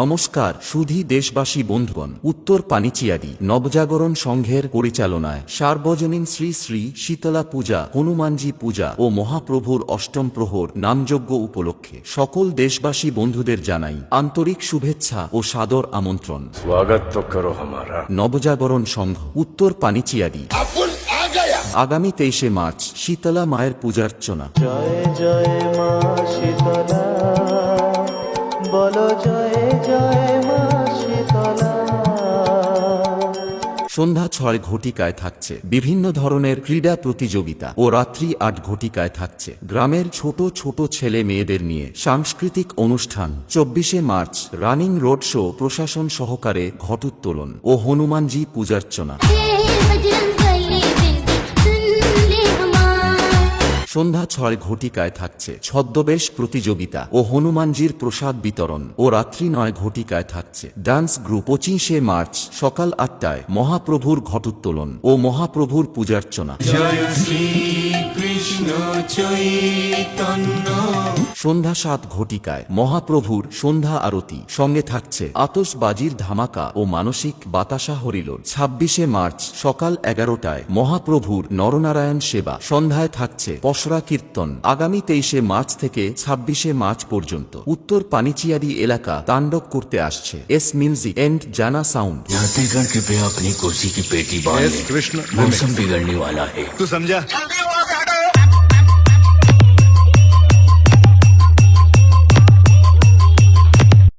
নমস্কার সুধি দেশবাসী বন্ধুগণ। উত্তর পানিচিয়ারি নবজাগরণ সংঘের পরিচালনায় সার্বজনীন শ্রী শ্রী শীতলা পূজা হনুমানজি পূজা ও মহাপ্রভুর অষ্টম প্রহর নামযজ্ঞ উপলক্ষে সকল দেশবাসী বন্ধুদের জানাই আন্তরিক শুভেচ্ছা ও সাদর আমন্ত্রণ। স্বাগত করো নবজাগরণ সংঘ উত্তর পানিচিয়ারি। আগামী তেইশে মার্চ শীতলা মায়ের পূজার্চনা। জয় জয় মা শীতলা। বলো জয় জয় মা শীতলা। সন্ধ্যা ছয় ঘটিকায় থাকছে। বিভিন্ন ধরনের ক্রীড়া প্রতিযোগিতা ও রাত্রি আট ঘটিকায় থাকছে। গ্রামের ছোট ছোট ছেলে মেয়েদের নিয়ে সাংস্কৃতিক অনুষ্ঠান। চব্বিশে মার্চ রানিং রোড শো প্রশাসন সহকারে ঘটোত্তোলন ও হনুমানজি পূজার্চনা। সন্ধ্যা ছয় ঘটিকায় থাকছে ছদ্মবেশ প্রতিযোগিতা ও হনুমানজির প্রসাদ বিতরণ ও রাত্রি নয় ঘটিকায় থাকছে ডান্স গ্রুপ পঁচিশে মার্চ সকাল আটটায় মহাপ্রভুর ঘটোত্তোলন ও মহাপ্রভুর পূজার্চনা। সন্ধ্যা সাত ঘটিকায় মহাপ্রভুর সন্ধ্যা আরতি সঙ্গে থাকছে আতসবাজির ধামাকা ও মানসিক বাতাসা হরিলোড ছাব্বিশে মার্চ সকাল এগারোটায় মহাপ্রভুর নরনারায়ণ সেবা সন্ধ্যায় থাকছে পসরা কীর্তন আগামী তেইশে মার্চ থেকে ছাব্বিশে মার্চ পর্যন্ত উত্তর পানিচিয়ারি এলাকা তাণ্ডব করতে আসছে এস মিউজিক এন্ড জানা সাউন্ড यात्रीगण कृपया अपनी कुर्सी की पेटी बांध Yes, लें। कृष्ण। मौसम बिगड़ने वाला है तू समझा जल्दी